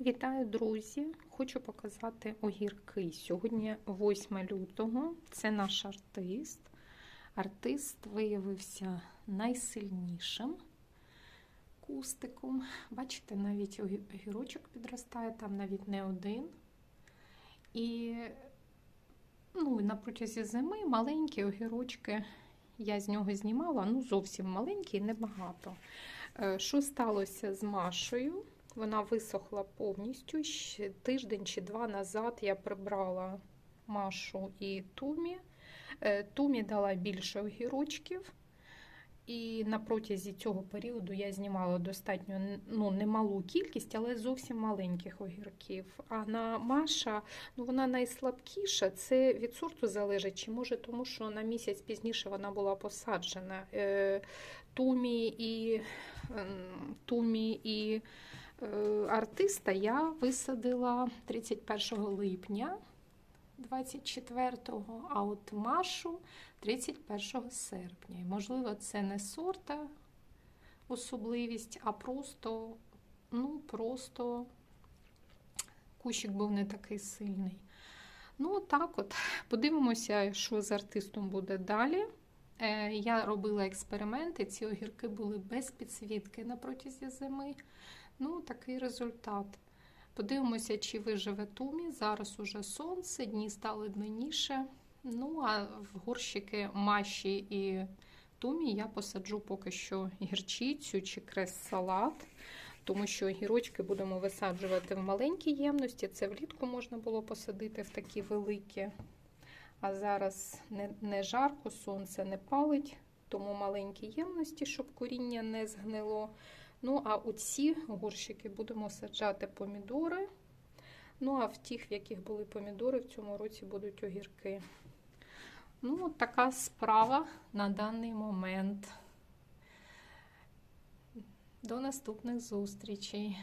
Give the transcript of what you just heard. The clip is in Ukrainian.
Вітаю, друзі! Хочу показати огірки. Сьогодні 8 лютого. Це наш артист. Артист виявився найсильнішим кустиком. Бачите, навіть огірочок підростає, там навіть не один. І ну, на протязі зими маленькі огірочки я з нього знімала, ну зовсім маленькі, небагато. Е, Що сталося з Машею? Вона висохла повністю. Тиждень чи два назад я прибрала Машу і Тумі. Е, Тумі дала більше огірочків. І на протязі цього періоду я знімала достатньо ну, немалу кількість, але зовсім маленьких огірків. А на Маша ну, вона найслабкіша. Це від сорту залежить, чи може тому, що на місяць пізніше вона була посаджена. Е, Тумі і, ем, Тумі і артиста я висадила 31 липня 24-го, а от Машу 31 серпня. І, можливо, це не сорта особливість, а просто, ну, просто кущик був не такий сильний. Ну, так от, подивимося, що з артистом буде далі. Е, Я робила експерименти, ці огірки були без підсвітки на протязі зими. Ну, такий результат. Подивимося, чи виживе Тумі. Зараз уже сонце, дні стали длинніше. Ну, а в горщики Маші і Тумі я посаджу поки що гірчицю чи крес-салат, тому що огірочки будемо висаджувати в маленькій ємності. Це влітку можна було посадити в такі великі. А зараз не, не жарко, сонце не палить, тому маленькі ємності, щоб коріння не згнило. Ну, а у ці горщики будемо саджати помідори. Ну, а в тих, в яких були помідори, в цьому році будуть огірки. Ну, от така справа на даний момент. До наступних зустрічей.